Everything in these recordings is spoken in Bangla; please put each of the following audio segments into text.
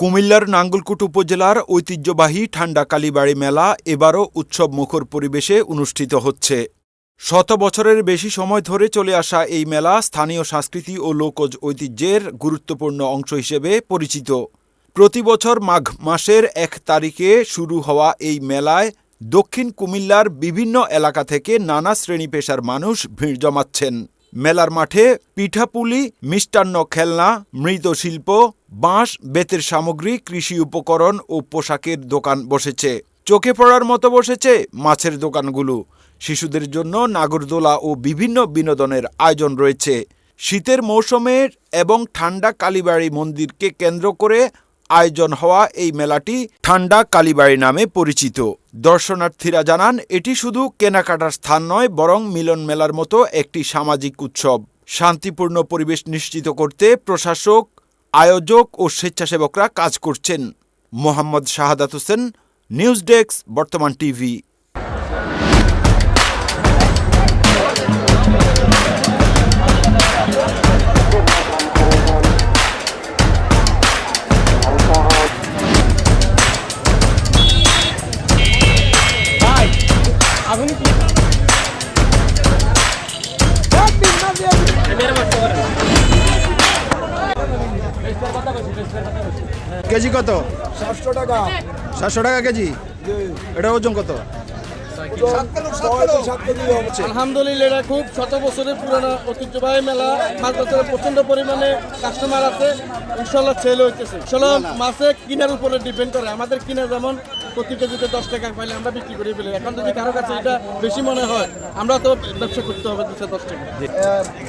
কুমিল্লার নাঙ্গলকুট উপজেলার ঐতিহ্যবাহী ঠান্ডা কালীবাড়ি মেলা এবারও উৎসব মুখর পরিবেশে অনুষ্ঠিত হচ্ছে। শত বছরের বেশি সময় ধরে চলে আসা এই মেলা স্থানীয় সংস্কৃতি ও লোকজ ঐতিহ্যের গুরুত্বপূর্ণ অংশ হিসেবে পরিচিত। প্রতি বছর মাঘ মাসের এক তারিখে শুরু হওয়া এই মেলায় দক্ষিণ কুমিল্লার বিভিন্ন এলাকা থেকে নানা শ্রেণি পেশার মানুষ ভিড় জমাচ্ছেন। মেলার মাঠে পিঠাপুলি, মিষ্টান্ন খেলনা মৃৎশিল্প বাঁশ, বেতের সামগ্রী, কৃষি উপকরণ ও পোশাকের দোকান বসেছে। চোখে পড়ার মতো বসেছে মাছের দোকানগুলো। শিশুদের জন্য নাগরদোলা ও বিভিন্ন বিনোদনের আয়োজন রয়েছে। শীতের মৌসুমের এবং ঠান্ডা কালীবাড়ি মন্দিরকে কেন্দ্র করে আয়োজন হওয়া এই মেলাটি ঠান্ডা কালীবাড়ি নামে পরিচিত। দর্শনার্থীরা জানান, এটি শুধু কেনাকাটার স্থান নয়, বরং মিলন মেলার মতো একটি সামাজিক উৎসব। শান্তিপূর্ণ পরিবেশ নিশ্চিত করতে প্রশাসক, আয়োজক ও স্বেচ্ছাসেবকরা কাজ করছেন। Mohammad Shahadat Hossain, news desk, Bartaman TV. KG কত? সাতশো টাকা। সাতশো টাকা কেজি? এটা ওজন কত? আলহামদুলিল্লাহ এটা খুব শত বছরের পুরনো ঐতিহ্যবাহী মেলা। মাছ বাজারে প্রচণ্ড পরিমাণে কাস্টমার আছে। ইনশাল্লাহ সেল হইতেছে। ইনশাল্লাহ মাছে কিনার উপরে ডিপেন্ড করে। আমাদের কিনা যেমন প্রতি কেজিতে দশ টাকা পাইলে আমরা বিক্রি করে ফেলি। এখন যদি কারও কাছে এটা বেশি মনে হয় আমরা তো ব্যবসা করতে হবে দুশো দশ টাকা।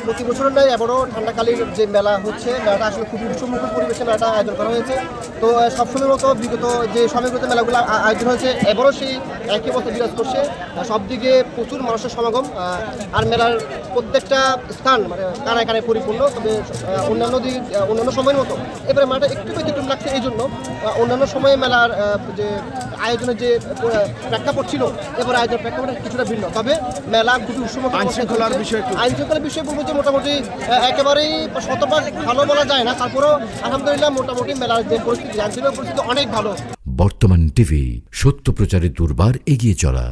প্রতি বছরের নয় এবারও ঠান্ডাকালীন যে মেলা হচ্ছে মেলাটা আসলে খুবই উৎসবমুখর পরিবেশে মেলাটা আয়োজন করা হয়েছে। তো আহ, সবসময়ের মতো বিগত যে সময়গুলোতে মেলাগুলো আয়োজন হয়েছে এবারও সেই একই অবস্থা বিরাজ করছে। সব দিকে প্রচুর মানুষের সমাগম আর মেলার প্রত্যেকটা স্থান মানে কানায় কানায় পরিপূর্ণ। তবে অন্যান্য দিক অন্যান্য সময়ের মতো এবারে মেলাটা একটু ব্যতিক্রম লাগছে এই জন্য। অন্যান্য সময়ে মেলার যে আয়োজনের যে প্রেক্ষাপট ছিল এবার আয়োজনের প্রেক্ষাপট কিছুটা ভিন্ন। তবে মেলা খুবই উৎসব আইনশৃঙ্খলার বিষয় একটু। আইন শৃঙ্খলার বিষয়ে বলব যে মোটামুটি একেবারেই শতবার ভালো বলা যায় না। তারপরেও আলহামদুলিল্লাহ মোটামুটি মেলার যে পরিস্থিতি আইন শৃঙ্খলার পরিস্থিতি অনেক ভালো। বর্তমান টিভি সত্য প্রচারে দুর্বার এগিয়ে চলা।